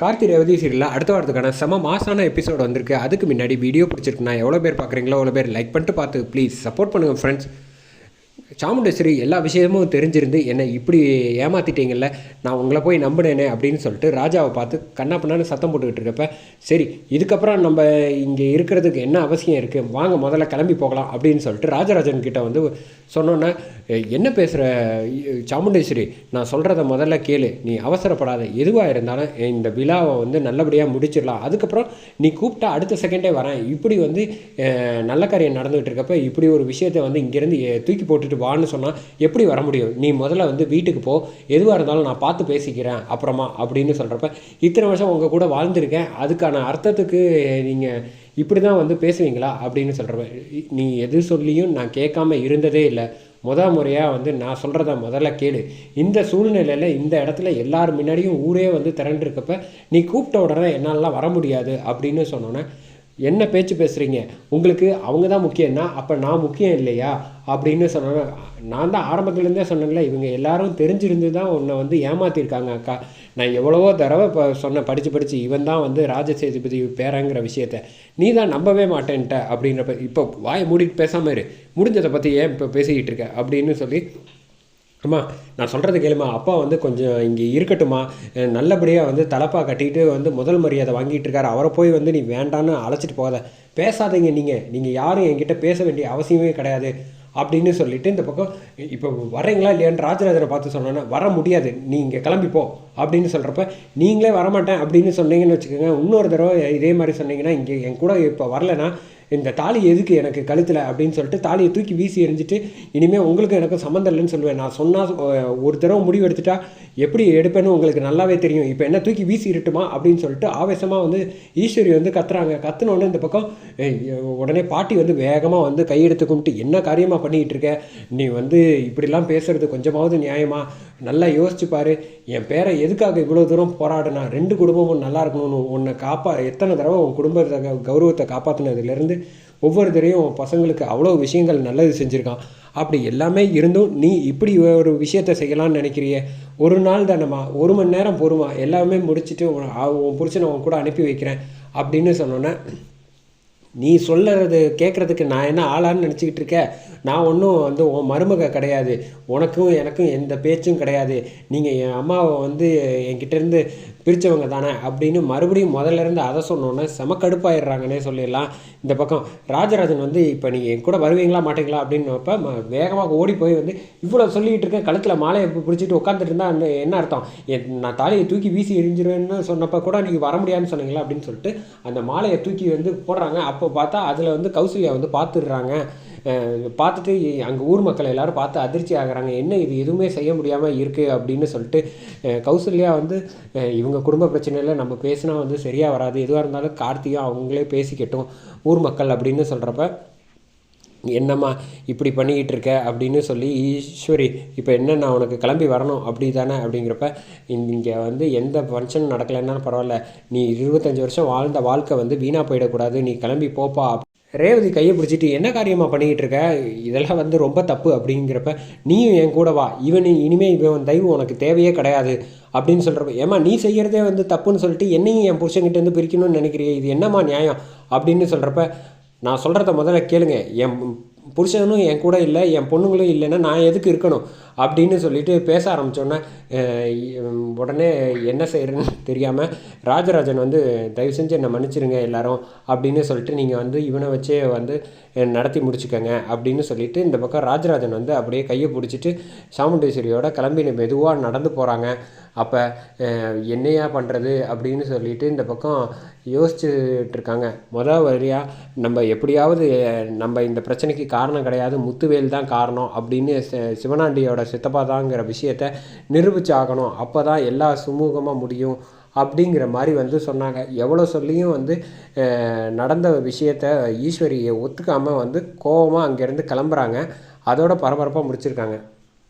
கார்த்தி ரேவதி சீரியலில் அடுத்த வாரத்துக்கான செம மாசான எபிசோட் வந்திருக்கு. அதுக்கு முன்னாடி வீடியோ பிடிச்சிருக்குண்ணா எவ்வளோ பேர் பார்க்குறீங்களோ அவ்வளோ பேர் லைக் பண்ணிட்டு பார்த்து ப்ளீஸ் சப்போர்ட் பண்ணுங்கள் ஃப்ரெண்ட்ஸ் சாமுண்டேஸ்வரி எல்லா விஷயமும் தெரிஞ்சிருந்து என்னை இப்படி ஏமாத்திட்டீங்கல்ல நான் உங்களை போய் நம்பினேனே அப்படின்னு சொல்லிட்டு ராஜாவை பார்த்து கண்ணா பண்ணான்னு சத்தம் போட்டுக்கிட்டு இருக்கப்ப சரி இதுக்கப்புறம் நம்ம இங்கே இருக்கிறதுக்கு என்ன அவசியம் இருக்குது வாங்க முதல்ல கிளம்பி போகலாம் அப்படின்னு சொல்லிட்டு ராஜராஜன் கிட்ட வந்து சொன்னோன்னே என்ன பேசுகிற சாமுண்டேஸ்வரி நான் சொல்கிறத முதல்ல கேளு. நீ அவசரப்படாத. எதுவாக இருந்தாலும் இந்த விழாவை வந்து நல்லபடியாக முடிச்சிடலாம். அதுக்கப்புறம் நீ கூப்பிட்டா அடுத்த செகண்டே வரேன். இப்படி வந்து நல்ல காரியம் நடந்துகிட்டு இருக்கப்ப இப்படி ஒரு விஷயத்தை வந்து இங்கேருந்து தூக்கி போட்டுட்டு வான்னு சொன்னால் எப்படி வர முடியும்? நீ முதல்ல வந்து வீட்டுக்கு போ. எதுவாக இருந்தாலும் நான் பார்த்து பேசிக்கிறேன் அப்புறமா அப்படின்னு சொல்கிறப்ப இத்தனை வருஷம் உங்கள் கூட வாழ்ந்திருக்கேன். அதுக்கான அர்த்தத்துக்கு நீங்கள் இப்படி தான் வந்து பேசுவீங்களா? அப்படின்னு சொல்கிறப்ப நீ எது சொல்லியும் நான் கேட்காம இருந்ததே இல்லை. முத முறையாக வந்து நான் சொல்கிறத முதல்ல கேளு. இந்த சூழ்நிலையில் இந்த இடத்துல எல்லார் முன்னாடியும் ஊரே வந்து திரண்டிருக்கப்ப நீ கூப்பிட்ட உடனே என்னாலலாம் வர முடியாது அப்படின்னு சொன்னோன்னே என்ன பேச்சு பேசுகிறீங்க உங்களுக்கு அவங்க தான் முக்கியம்னா அப்போ நான் முக்கியம் இல்லையா? அப்படின்னு சொன்னோன்னே நான் தான் ஆரம்பத்துலேருந்தே சொன்னேன்ல இவங்க எல்லாரும் தெரிஞ்சிருந்து தான் உன்னை வந்து ஏமாற்றிருக்காங்க அக்கா. நான் எவ்வளவோ தடவை இப்போ சொன்னேன் படித்து படித்து இவன் தான் வந்து ராஜசேதுபதி பேரங்கிற விஷயத்த. நீ தான் நம்பவே மாட்டேன்ட்ட அப்படின்றப்ப இப்போ வாயை மூடிட்டு பேசாமல் இரு. முடிஞ்சதை பற்றி ஏன் இப்போ பேசிக்கிட்டு இருக்க? அப்படின்னு சொல்லி அம்மா நான் சொல்கிறது கேளுமா அப்பா வந்து கொஞ்சம் இங்கே இருக்கட்டுமா நல்லபடியாக வந்து தலப்பா கட்டிட்டு வந்து முதல் மரியாதை வாங்கிட்டு இருக்காரு. அவரை போய் வந்து நீ வேண்டான்னு அழைச்சிட்டு போகாத. பேசாதீங்க நீங்கள் நீங்கள் யாரும் என்கிட்ட பேச வேண்டிய அவசியமே கிடையாது அப்படின்னு சொல்லிட்டு இந்த பக்கம் இப்போ வரீங்களா இல்லையான்னு ராஜராஜனை பார்த்து சொன்னோன்னா வர முடியாது. நீ இங்கே கிளம்பிப்போ அப்படின்னு சொல்கிறப்ப நீங்களே வரமாட்டேன் அப்படின்னு சொன்னீங்கன்னு வச்சுக்கோங்க. இன்னொரு தடவை இதே மாதிரி சொன்னீங்கன்னா இங்கே என் கூட இப்போ வரலன்னா இந்த தாலி எதுக்கு எனக்கு கழுத்தில் அப்படின்னு சொல்லிட்டு தாலியை தூக்கி வீசி எறிஞ்சிட்டு இனிமேல் உங்களுக்கு எனக்கு சம்மந்தம் இல்லைன்னு சொல்லுவேன். நான் சொன்னால் ஒரு தடவை முடிவு எடுத்துட்டா எப்படி எடுப்பேன்னு உங்களுக்கு நல்லாவே தெரியும். இப்போ என்ன தூக்கி வீசி இருட்டுமா அப்படின்னு சொல்லிட்டு ஆவேசமாக வந்து ஈஸ்வரி வந்து கத்துறாங்க. கத்துனோடனே இந்த பக்கம் உடனே பாட்டி வந்து வேகமாக வந்து கையெடுத்து கும்பிட்டு என்ன காரியமாக பண்ணிக்கிட்டு இருக்க? நீ வந்து இப்படிலாம் பேசுறது கொஞ்சமாவது நியாயமாக நல்லா யோசிச்சு பாரு என் பேரை எதுக்காக இவ்வளோ தூரம் போராடினா? ரெண்டு குடும்பமும் நல்லா இருக்கணும்னு உன்னை காப்பா எத்தனை தடவை உன் குடும்பத்தை கௌரவத்தை காப்பாற்றினதுலேருந்து ஒவ்வொரு தடையும் உன் பசங்களுக்கு அவ்வளோ விஷயங்கள் நல்லது செஞ்சுருக்கான். அப்படி எல்லாமே இருந்தும் நீ இப்படி ஒரு விஷயத்த செய்யலாம்னு நினைக்கிறியே? ஒரு நாள் தானம்மா ஒரு மணி நேரம் பொறுமா எல்லாமே முடிச்சுட்டு உன் உன் புருஷனை உன் கூட அனுப்பி வைக்கிறேன் அப்படின்னு சொன்னோன்னே நீ சொல்லறது கேட்குறதுக்கு நான் என்ன ஆளான்னு நினச்சிக்கிட்டு இருக்க? நான் ஒன்றும் வந்து உன் மருமக கிடையாது. உனக்கும் எனக்கும் எந்த பேச்சும் கிடையாது. நீங்கள் என் அம்மாவை வந்து என்கிட்டேருந்து பிரித்தவங்க தானே அப்படின்னு மறுபடியும் முதல்ல இருந்து அதை சொன்னோன்னே செம கடுப்பாயிடுறாங்கன்னே சொல்லிடலாம். இந்த பக்கம் ராஜராஜன் வந்து இப்போ நீங்கள் என் கூட வருவீங்களா மாட்டீங்களா? அப்படின்னப்ப வேகமாக ஓடி போய் வந்து இவ்வளோ சொல்லிக்கிட்டு இருக்கேன். கழுத்தில் மாலையை பிடிச்சிட்டு உட்காந்துட்டு இருந்தா அந்த என்ன அர்த்தம்? என் நான் தாலியை தூக்கி வீசி எரிஞ்சிருவேன்னு சொன்னப்போ கூட நீங்கள் வர முடியாதுன்னு சொன்னீங்களா அப்படின்னு சொல்லிட்டு அந்த மாலையை தூக்கி வந்து போடுறாங்க. அப்போ பார்த்தா அதில் வந்து கௌசல்யா வந்து பார்த்துடுறாங்க பார்த்துட்டு அங்கே ஊர் மக்கள் எல்லாரும் பார்த்து அதிர்ச்சி ஆகுறாங்க. என்ன இது? எதுவுமே செய்ய முடியாமல் இருக்குது அப்படின்னு சொல்லிட்டு கௌசல்யா வந்து இவங்க குடும்ப பிரச்சனையில் நம்ம பேசினா வந்து சரியாக வராது. எதுவாக இருந்தாலும் கார்த்தியும் அவங்களே பேசிக்கட்டும் ஊர் மக்கள் அப்படின்னு சொல்கிறப்ப என்னம்மா இப்படி பண்ணிக்கிட்டு இருக்க அப்படின்னு சொல்லி ஈஸ்வரி இப்போ என்ன நான் உனக்கு கிளம்பி வரணும்? அப்படி தானே? அப்படிங்கிறப்ப இங்கே வந்து எந்த ஃபங்க்ஷன் நடக்கலைன்னாலும் பரவாயில்ல. நீ இருபத்தஞ்சி வருஷம் வாழ்ந்த வாழ்க்கை வந்து வீணாக போயிடக்கூடாது. நீ கிளம்பி போப்பா ரேவதி கையை பிடிச்சிட்டு என்ன காரியமாக பண்ணிக்கிட்டு இருக்க? இதெல்லாம் வந்து ரொம்ப தப்பு அப்படிங்கிறப்ப நீயும் என் கூட வா. இவன் இனிமேல் இவன் தெய்வம் உனக்கு தேவையே கிடையாது அப்படின்னு சொல்கிறப்ப ஏம்மா நீ செய்கிறதே வந்து தப்புன்னு சொல்லிட்டு என்னையும் என் புருஷன்கிட்ட இருந்து பிரிக்கணும்னு நினைக்கிறியே? இது என்னம்மா நியாயம்? அப்படின்னு சொல்கிறப்ப நான் சொல்கிறத முதல்ல கேளுங்க. என் புருஷனும் என் கூட இல்லை என் பொண்ணுங்களும் இல்லைன்னா நான் எதுக்கு இருக்கணும்? அப்படின்னு சொல்லிட்டு பேச ஆரம்பித்தோன்னே உடனே என்ன செய்கிறேன்னு தெரியாமல் ராஜராஜன் வந்து தயவு செஞ்சு என்னை மன்னிச்சிருங்க எல்லாரும் அப்படின்னு சொல்லிட்டு நீங்கள் வந்து இவனை வச்சே வந்து நடத்தி முடிச்சுக்கோங்க அப்படின்னு சொல்லிட்டு இந்த பக்கம் ராஜராஜன் வந்து அப்படியே கையை பிடிச்சிட்டு சாமுண்டேஸ்வரியோட கிளம்பி மெதுவாக நடந்து போகிறாங்க அப்போ என்னையா பண்ணுறது அப்படின்னு சொல்லிட்டு இந்த பக்கம் யோசிச்சுட்டு இருக்காங்க மொதல் வழியாக நம்ம எப்படியாவது நம்ம இந்த பிரச்சனைக்கு காரணம் கிடையாது முத்துவேல் தான் காரணம் அப்படின்னு சிவனாண்டியோட சித்தப்பா தாங்கிற விஷயத்த நிரூபிச்சு ஆகணும் அப்போ தான் எல்லா சுமூகமாக முடியும் அப்படிங்கிற மாதிரி வந்து சொன்னாங்க. எவ்வளோ சொல்லியும் வந்து நடந்த விஷயத்த ஈஸ்வரியை ஒத்துக்காமல் வந்து கோவமாக அங்கேருந்து கிளம்புறாங்க. அதோட பரபரப்பாக முடிச்சிருக்காங்க.